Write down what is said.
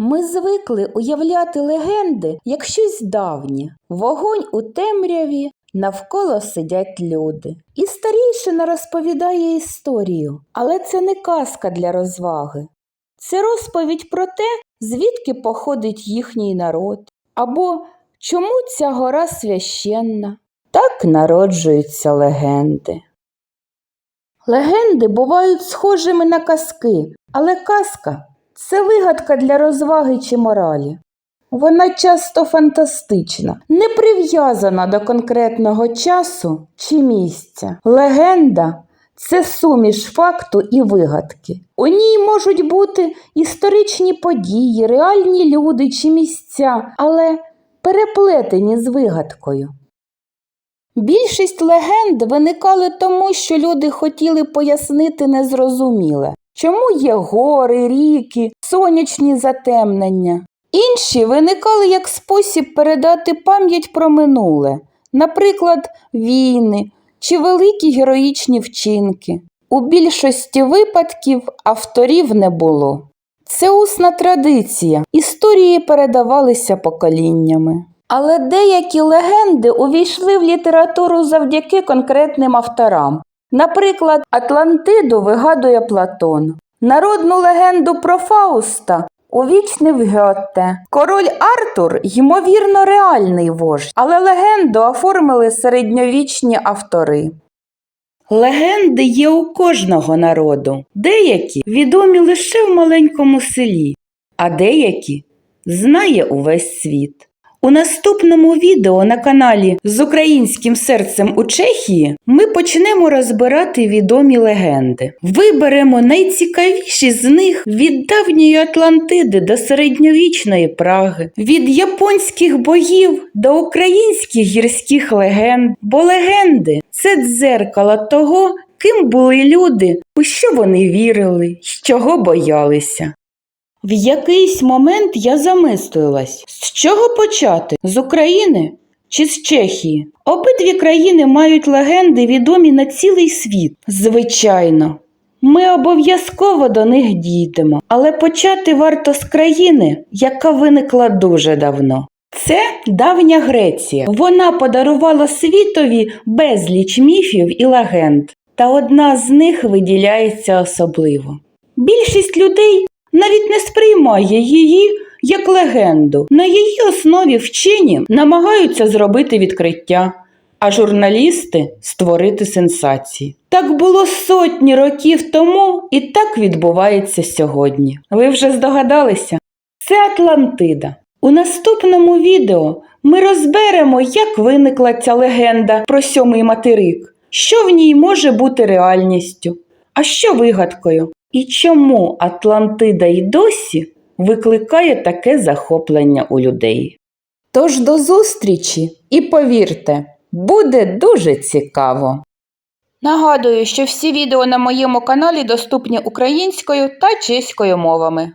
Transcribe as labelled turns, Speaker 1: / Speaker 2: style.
Speaker 1: Ми звикли уявляти легенди як щось давнє. Вогонь у темряві, навколо сидять люди. І старійшина розповідає історію, але це не казка для розваги. Це розповідь про те, звідки походить їхній народ, або чому ця гора священна. Так народжуються легенди. Легенди бувають схожими на казки, але казка це вигадка для розваги чи моралі. Вона часто фантастична, не прив'язана до конкретного часу чи місця. Легенда це суміш факту і вигадки. У ній можуть бути історичні події, реальні люди чи місця, але переплетені з вигадкою. Більшість легенд виникали тому, що люди хотіли пояснити незрозуміле, чому є гори, ріки, сонячні затемнення. Інші виникали як спосіб передати пам'ять про минуле, наприклад, війни чи великі героїчні вчинки. У більшості випадків авторів не було. Це усна традиція, історії передавалися поколіннями. Але деякі легенди увійшли в літературу завдяки конкретним авторам. Наприклад, Атлантиду вигадує Платон. Народну легенду про Фауста увічнив Гьотте. Король Артур, ймовірно, реальний вождь, але легенду оформили середньовічні автори. Легенди є у кожного народу. Деякі відомі лише в маленькому селі, а деякі знає увесь світ. У наступному відео на каналі з українським серцем у Чехії ми почнемо розбирати відомі легенди. Виберемо найцікавіші з них від давньої Атлантиди до середньовічної Праги, від японських богів до українських гірських легенд. Бо легенди це дзеркало того, ким були люди, у що вони вірили, з чого боялися. В якийсь момент я замислилась, з чого почати? З України чи з Чехії? Обидві країни мають легенди, відомі на цілий світ. Звичайно, ми обов'язково до них дійдемо, але почати варто з країни, яка виникла дуже давно. Це давня Греція. Вона подарувала світові безліч міфів і легенд, та одна з них виділяється особливо. Більшість людей навіть не сприймає її як легенду. На її основі вчені намагаються зробити відкриття, а журналісти створити сенсації. Так було сотні років тому, і так відбувається сьогодні. Ви вже здогадалися? Це Атлантида. У наступному відео ми розберемо, як виникла ця легенда про сьомий материк, що в ній може бути реальністю, а що вигадкою. І чому Атлантида й досі викликає таке захоплення у людей? Тож до зустрічі і повірте, буде дуже цікаво. Нагадую, що всі відео на моєму каналі доступні українською та чеською мовами.